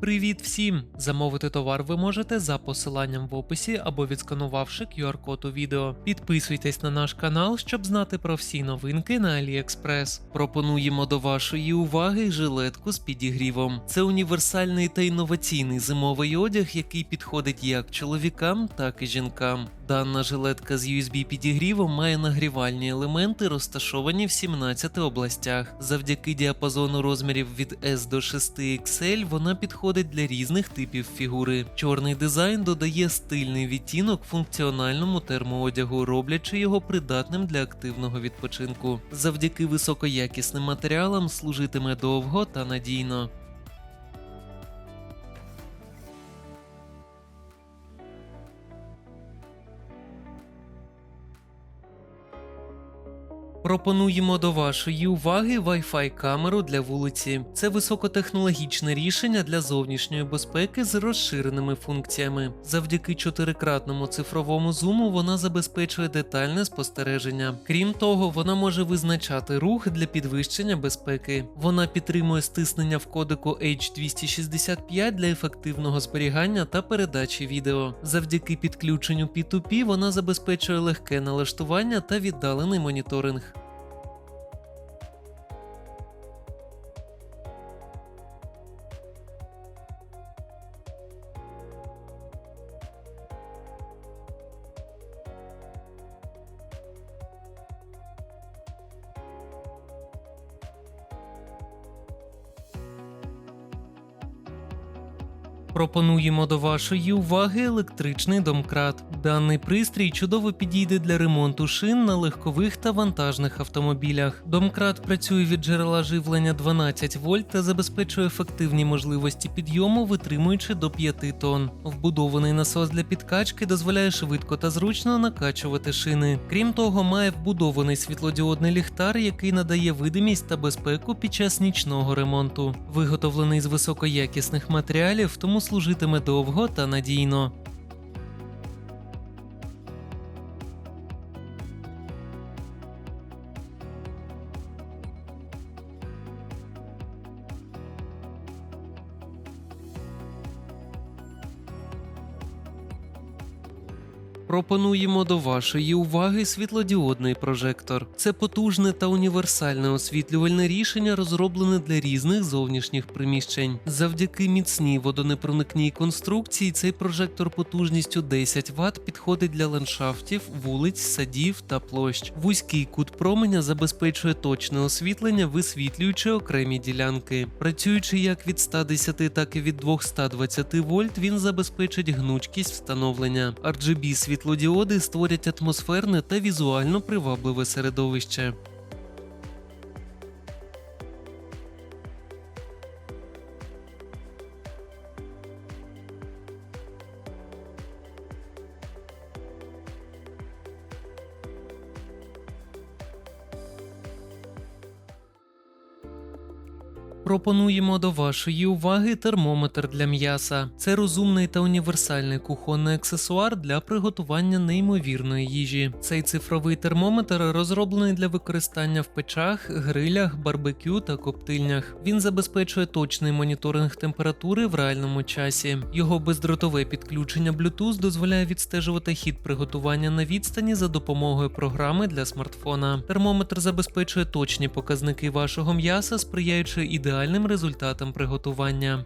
Привіт всім! Замовити товар ви можете за посиланням в описі або відсканувавши QR-код у відео. Підписуйтесь на наш канал, щоб знати про всі новинки на AliExpress. Пропонуємо до вашої уваги жилетку з підігрівом. Це універсальний та інноваційний зимовий одяг, який підходить як чоловікам, так і жінкам. Дана жилетка з USB підігрівом має нагрівальні елементи, розташовані в 17 областях. Завдяки діапазону розмірів від S до 6 XL вона підходить для різних типів фігури. Чорний дизайн додає стильний відтінок функціональному термоодягу, роблячи його придатним для активного відпочинку. Завдяки високоякісним матеріалам служитиме довго та надійно. Пропонуємо до вашої уваги Wi-Fi камеру для вулиці. Це високотехнологічне рішення для зовнішньої безпеки з розширеними функціями. Завдяки чотирикратному цифровому зуму вона забезпечує детальне спостереження. Крім того, вона може визначати рух для підвищення безпеки. Вона підтримує стиснення в кодеку H265 для ефективного зберігання та передачі відео. Завдяки підключенню P2P вона забезпечує легке налаштування та віддалений моніторинг. Пропонуємо до вашої уваги електричний домкрат. Даний пристрій чудово підійде для ремонту шин на легкових та вантажних автомобілях. Домкрат працює від джерела живлення 12 вольт та забезпечує ефективні можливості підйому, витримуючи до 5 тонн. Вбудований насос для підкачки дозволяє швидко та зручно накачувати шини. Крім того, має вбудований світлодіодний ліхтар, який надає видимість та безпеку під час нічного ремонту. Виготовлений з високоякісних матеріалів, тому служитиме довго та надійно. Пропонуємо до вашої уваги світлодіодний прожектор. Це потужне та універсальне освітлювальне рішення, розроблене для різних зовнішніх приміщень. Завдяки міцній водонепроникній конструкції цей прожектор потужністю 10 Вт підходить для ландшафтів, вулиць, садів та площ. Вузький кут променя забезпечує точне освітлення, висвітлюючи окремі ділянки. Працюючи як від 110, так і від 220 вольт, він забезпечить гнучкість встановлення. RGB світлодіоди створять атмосферне та візуально привабливе середовище. Пропонуємо до вашої уваги термометр для м'яса. Це розумний та універсальний кухонний аксесуар для приготування неймовірної їжі. Цей цифровий термометр розроблений для використання в печах, грилях, барбекю та коптильнях. Він забезпечує точний моніторинг температури в реальному часі. Його бездротове підключення Bluetooth дозволяє відстежувати хід приготування на відстані за допомогою програми для смартфона. Термометр забезпечує точні показники вашого м'яса, сприяючи ідеальним результатам приготування.